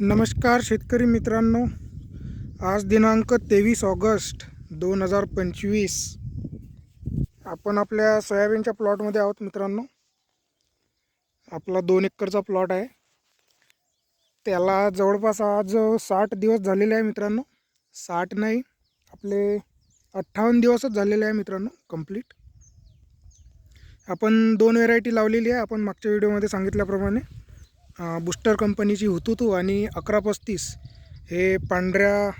नमस्कार शेतकरी मित्रांनो. आज दिनांक तेवीस ऑगस्ट दोन हजार पंचवीस. आपण आपल्या सोयाबीनच्या प्लॉटमध्ये आहोत मित्रांनो. आपला दोन एकरचा प्लॉट आहे. त्याला जवळपास आज साठ दिवस झालेले आहे मित्रांनो. साठ नाही आपले अठ्ठावन्न दिवसच झालेले आहे मित्रांनो कंप्लीट आपण दोन व्हेरायटी लावलेली आहे आपण मागच्या व्हिडिओमध्ये सांगितल्याप्रमाणे. बुस्टर कंपनीची हुतुतू आणि अकरा पस्तीस हे पांढऱ्या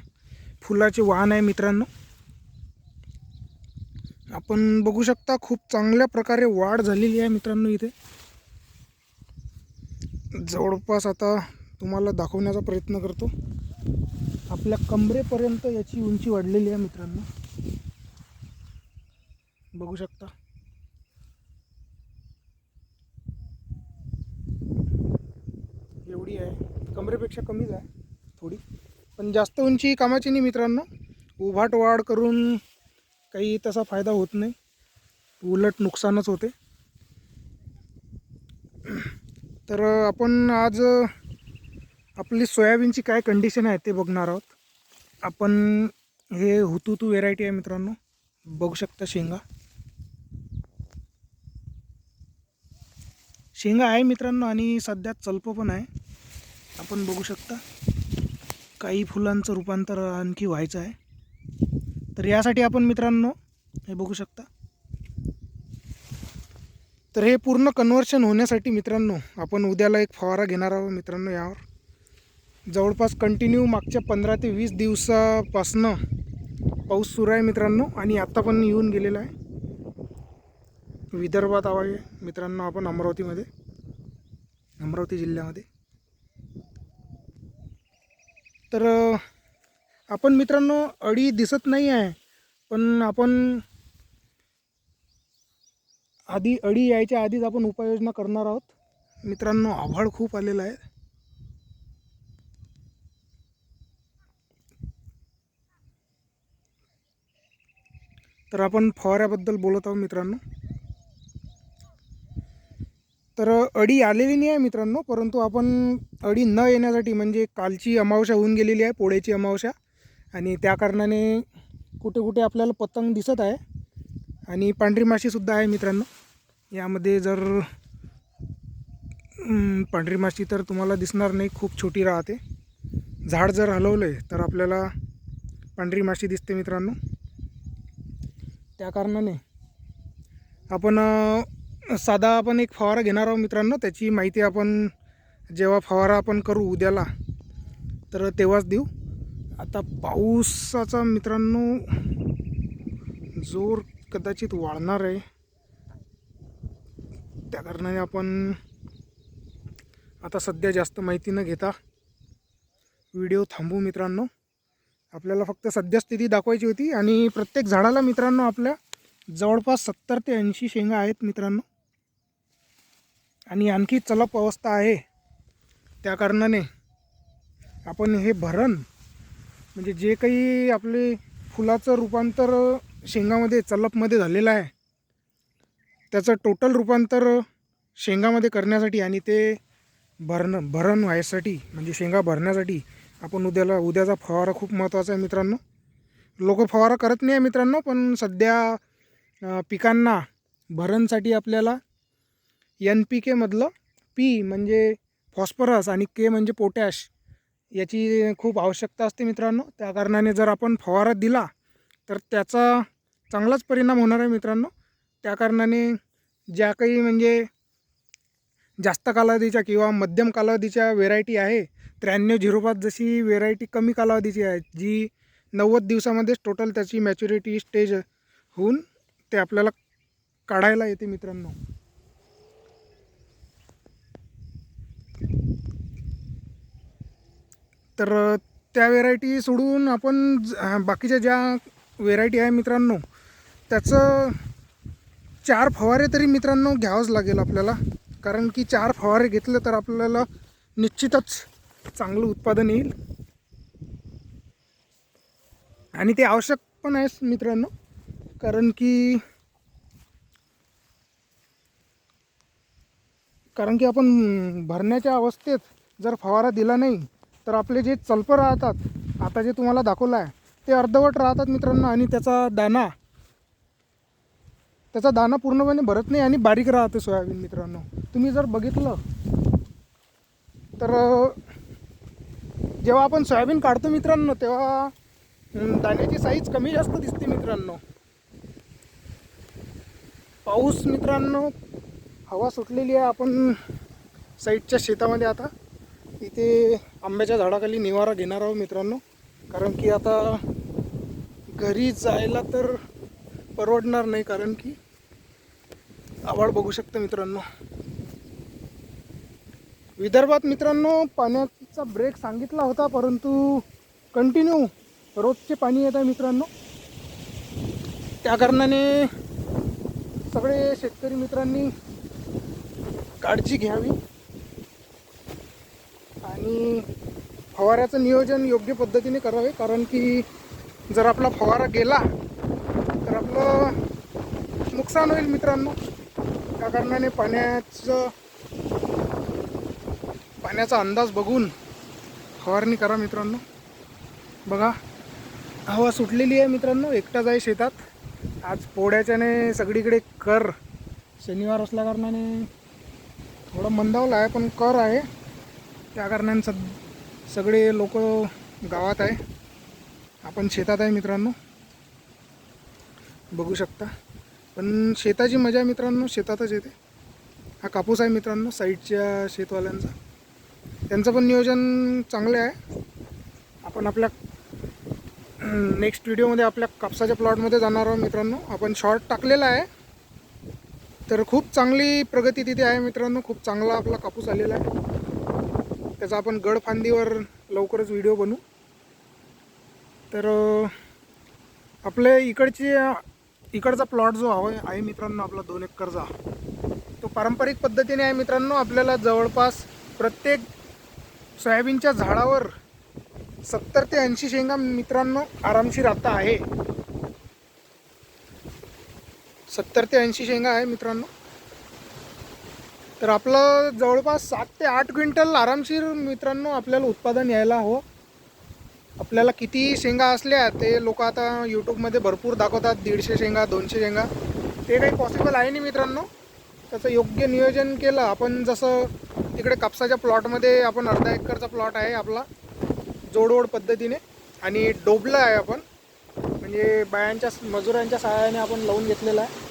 फुलाचे वाहन आहे मित्रांनो. आपण बघू शकता खूप चांगल्या प्रकारे वाढ झालेली आहे मित्रांनो इथे. जवळपास आता तुम्हाला दाखवण्याचा प्रयत्न करतो. आपल्या कमरेपर्यंत याची उंची वाढलेली आहे मित्रांनो. बघू शकता. एवढी आहे. कमरेपेक्षा कमीच आहे थोडी. पण जास्त उंची कामाची नाही मित्रांनो. उभाट वाढ करून काही तसा फायदा होत नाही. उलट नुकसानच होते. तर आपण आज आपली सोयाबीनची काय कंडिशन आहे ते बघणार आहोत. आपण हे हुतुतू व्हेरायटी आहे मित्रांनो. बघू शकता शेंगा. शेंगा आहे मित्रांनो आणि सध्या चलप पण आहे. आपण बघू शकता. काही फुलांचं रूपांतर आणखी व्हायचं आहे. तर यासाठी आपण मित्रांनो हे बघू शकता. तर हे पूर्ण कन्वर्शन होण्यासाठी मित्रांनो आपण उद्याला एक फवारा घेणार आहोत मित्रांनो यावर. जवळपास कंटिन्यू मागच्या पंधरा ते वीस दिवसापासनं पाऊस सुरू आहे मित्रांनो आणि आत्ता पण येऊन गेलेला आहे. विदर्भात आहे मित्रांनो आपण अमरावतीमध्ये अमरावती जिल्ह्यामध्ये. तर आपण मित्रांनो अडी दिसत नाही आहे पण आपण आधी अडी यायच्या आधीच आपण उपाययोजना करणार आहोत. मित्रांनो आभाळ खूप आलेलं आहे. तर आपण फवाऱ्याबद्दल बोलत आहोत मित्रांनो. तर अडी आलेली नाही आहे मित्रांनो परंतु आपण अडी न येण्यासाठी म्हणजे कालची अमावस्या होऊन गेलेली आहे पोळ्याची अमावस्या. आणि त्या कारणाने कुठे कुठे आपल्याला पतंग दिसत आहे. आणि पांढरी माशीसुद्धा आहे मित्रांनो. यामध्ये जर पांढरी माशी तर तुम्हाला दिसणार नाही खूप छोटी राहते. झाड जर हलवले तर आपल्याला पांढरी माशी दिसते मित्रांनो. त्या कारणाने आपण साधा आपण एक फवारा घेणार आहोत मित्रांनो त्याची माहिती आपण जेव्हा फवारा आपण करू उद्याला तर तेव्हाच देऊ. आता पाऊसाचा मित्रांनो जोर कदाचित वाढणार आहे. त्या कारणाने आपण आता सध्या जास्त माहिती न घेता व्हिडिओ थांबू मित्रांनो. आपल्याला फक्त सद्यस्थिती दाखवायची होती आणि प्रत्येक झाडाला मित्रांनो आपल्या जवळपास सत्तर ते ऐंशी शेंगा आहेत मित्रांनो. आणि आणखी चलप अवस्था आहे. त्या कारणाने आपण हे भरण म्हणजे जे काही आपले फुलाचं रूपांतर शेंगामध्ये चलपमध्ये झालेलं आहे त्याचं टोटल रूपांतर शेंगामध्ये करण्यासाठी आणि ते भरणं भरण व्हायसाठी म्हणजे शेंगा भरण्यासाठी आपण उद्याला उद्याचा फवारा खूप महत्त्वाचा आहे मित्रांनो. लोक फवारा करत नाही आहे मित्रांनो पण सध्या पिकांना भरणसाठी आपल्याला एन पी केमधलं पी म्हणजे फॉस्फरस आणि के म्हणजे पोटॅश याची खूप आवश्यकता असते मित्रांनो. त्या कारणाने जर आपण फवारा दिला तर त्याचा चांगलाच परिणाम होणार आहे मित्रांनो. त्या कारणाने ज्या काही म्हणजे जास्त कालावधीच्या किंवा मध्यम कालावधीच्या व्हेरायटी आहे त्र्याण्णव झिरो पाच जशी व्हेरायटी कमी कालावधीची आहे जी नव्वद दिवसामध्येच टोटल त्याची मॅच्युरिटी स्टेज होऊन ते आपल्याला काढायला येते मित्रांनो. तर त्या व्हेरायटी सोडून आपण ज- बाकीच्या ज्या व्हेरायटी आहे मित्रांनो त्याचं चार फवारे तरी मित्रांनो घ्यावंच लागेल आपल्याला. कारण की चार फवारे घेतले तर आपल्याला निश्चितच चांगलं उत्पादन येईल. आणि ते आवश्यक पण आहे मित्रांनो. कारण की कारण की आपण भरण्याच्या अवस्थेत जर फवारा दिला नाही तर आपले जे चलपं राहतात आता जे तुम्हाला दाखवलं आहे ते अर्धवट राहतात मित्रांनो आणि त्याचा दाना त्याचा दाना पूर्णपणे भरत नाही आणि बारीक राहते सोयाबीन मित्रांनो. तुम्ही जर बघितलं तर जेव्हा आपण सोयाबीन काढतो मित्रांनो तेव्हा दाण्याची साईज कमी जास्त दिसते मित्रांनो. पाऊस मित्रांनो हवा सुटलेली आहे आपण साईडच्या शेतामध्ये आता. इथे आंब्याच्या झाडाखाली निवारा घेणार आहोत मित्रांनो. कारण की आता घरी जायला तर परवडणार नाही कारण की आवाड बघू शकता मित्रांनो. विदर्भात मित्रांनो पाण्याचा ब्रेक सांगितला होता परंतु कंटिन्यू रोजचे पाणी येत आहे मित्रांनो. त्या कारणाने सगळे शेतकरी मित्रांनी काळजी घ्यावी. आणि फवाऱ्याचं नियोजन योग्य पद्धतीने करावे कारण की जर आपला फवारा गेला तर आपलं नुकसान होईल मित्रांनो. त्या कारणाने पाण्याचं पाण्याचा अंदाज बघून फवारणी करा मित्रांनो. बघा हवा सुटलेली आहे मित्रांनो एकटाच आहे शेतात. आज पोळ्याच्याने सगळीकडे कर. शनिवार असल्या कारणाने थोडं मंदावला आहे पण कर आहे. त्या कारणाने सद सगळे लोक गावात आहे. आपण शेतात आहे मित्रांनो. बघू शकता. पण शेताची मजा मित्रांनो शेतातच येते. हा कापूस आहे मित्रांनो साईडच्या शेतवाल्यांचा. त्यांचं पण नियोजन चांगलं आहे. आपण आपल्या नेक्स्ट व्हिडिओमध्ये आपल्या कापसाच्या प्लॉटमध्ये जाणार आहोत मित्रांनो. आपण शॉर्ट टाकलेला आहे. तर खूप चांगली प्रगती तिथे आहे मित्रांनो. खूप चांगला आपला कापूस आलेला आहे. त्याचा आपण गडफांदीवर लवकरच व्हिडिओ बनवू. तर आपले इकडची इकडचा प्लॉट जो हवा आहे मित्रांनो आपला दोन एकरचा. तो पारंपरिक पद्धतीने आहे मित्रांनो आपल्याला जवळपास प्रत्येक सोयाबीनच्या झाडावर सत्तर ते ऐंशी शेंगा मित्रांनो आरामशीर आता आहे. सत्तर ते ऐंशी शेंगा आहे मित्रांनो. तर आपलं जवळपास सात ते आठ क्विंटल आरामशीर मित्रांनो आपल्याला उत्पादन यायला हवं. आपल्याला किती शेंगा असल्या ते लोक आता यूट्यूबमध्ये भरपूर दाखवतात. दीडशे शेंगा दोनशे शेंगा. ते काही पॉसिबल आहे नाही मित्रांनो. त्याचं योग्य नियोजन केलं. आपण जसं तिकडे कापसाच्या प्लॉटमध्ये आपण अर्धा एकरचा प्लॉट आहे आपला. जोडवड पद्धतीने. आणि डोबलं आहे आपण. म्हणजे बायांच्या मजुरांच्या सहाय्याने आपण लावून घेतलेलं आहे.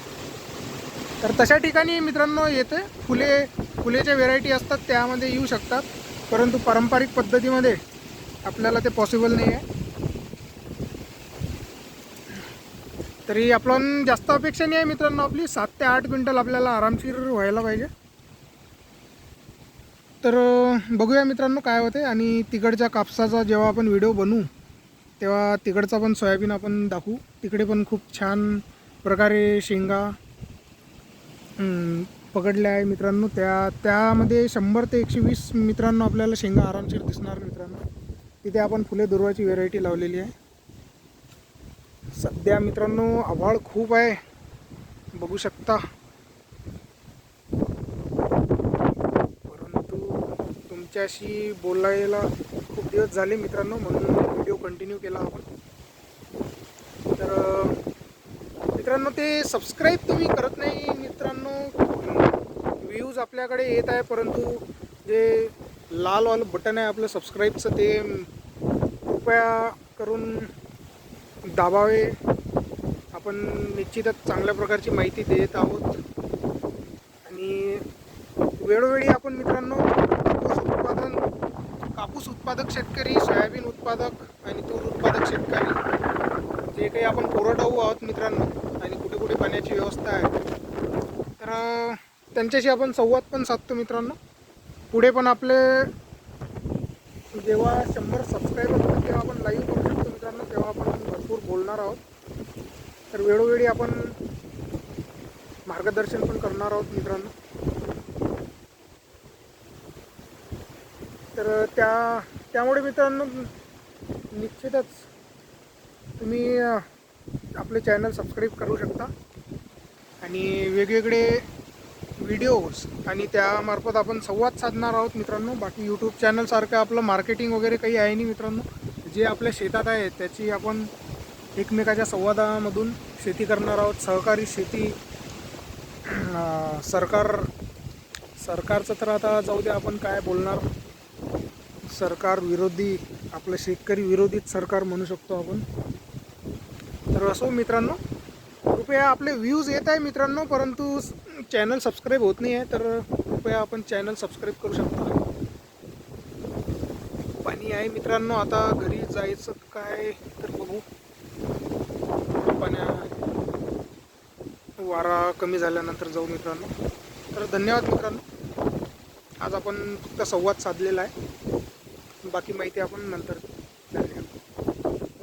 तर तशा ठिकाणी मित्रांनो येते फुले फुलेच्या व्हेरायटी असतात त्यामध्ये येऊ शकतात. परंतु पारंपरिक पद्धतीमध्ये आपल्याला ते पॉसिबल नाही आहे तरी आपण जास्त अपेक्षा नाही आहे मित्रांनो आपली. सात ते आठ क्विंटल आपल्याला आरामशीर व्हायला पाहिजे. तर बघूया मित्रांनो काय होते आणि तिकडच्या कापसाचा जेव्हा आपण व्हिडिओ बनवू तेव्हा तिकडचा पण सोयाबीन आपण दाखवू. तिकडे पण खूप छान प्रकारे शेंगा पकडल्या आहे मित्रांनो. त्या त्यामध्ये शंभर ते एकशे वीस मित्रांनो आपल्याला शेंगा आरामशीर दिसणार मित्रांनो. तिथे आपण फुले दुर्वाची व्हेरायटी लावलेली आहे. सध्या मित्रांनो आभाळ खूप आहे. बघू शकता. परंतु तुमच्याशी बोलायला खूप दिवस झाले मित्रांनो म्हणून व्हिडिओ कंटिन्यू केला आपण. तर मित्रांनो ते सबस्क्राईब तुम्ही करत नाही आपल्याकडे येत आहे परंतु जे लालवालं बटन आहे आपलं सबस्क्राईबचं ते कृपया करून दाबावे. आपण निश्चितच चांगल्या प्रकारची माहिती देत आहोत. आणि वेळोवेळी आपण मित्रांनो कापूस उत्पादन कापूस उत्पादक शेतकरी सोयाबीन उत्पादक आणि तूर उत्पादक शेतकरी जे काही आपण पुरवठाऊ आहोत मित्रांनो आणि कुठे कुठे पाण्याची व्यवस्था आहे. तर त्यांच्याशी आपण संवाद पण साधतो मित्रांनो. पुढे पण आपले जेव्हा शंभर सबस्क्रायबर होतात तेव्हा आपण लाईव्ह करू शकतो मित्रांनो. तेव्हा आपण भरपूर बोलणार आहोत. तर वेळोवेळी आपण मार्गदर्शन पण करणार आहोत मित्रांनो. तर त्या त्यामुळे मित्रांनो निश्चितच तुम्ही आपले चॅनल सबस्क्राईब करू शकता. आणि वेगवेगळे व्हिडिओज आणि त्यामार्फत आपण संवाद साधणार आहोत मित्रांनो. बाकी यूट्यूब चॅनलसारखं आपलं मार्केटिंग वगैरे काही आहे नाही मित्रांनो. जे आपल्या शेतात आहे त्याची आपण एकमेकाच्या संवादामधून शेती करणार आहोत. सहकारी शेती सरकार सरकारचं तर आता जाऊ द्या आपण काय बोलणार. सरकार विरोधी आपलं शेतकरी विरोधीच सरकार म्हणू शकतो आपण. तर असो मित्रांनो कृपया आपले व्ह्यूज येत आहे मित्रांनो परंतु चॅनल सबस्क्राईब होत नाही आहे तर कृपया आपण चॅनल सबस्क्राईब करू शकता. पाणी आहे मित्रांनो आता घरी जायचं काय तर बघू. पाण्या वारा कमी झाल्यानंतर जाऊ मित्रांनो. तर धन्यवाद मित्रांनो. आज आपण फक्त संवाद साधलेला आहे. बाकी माहिती आपण नंतर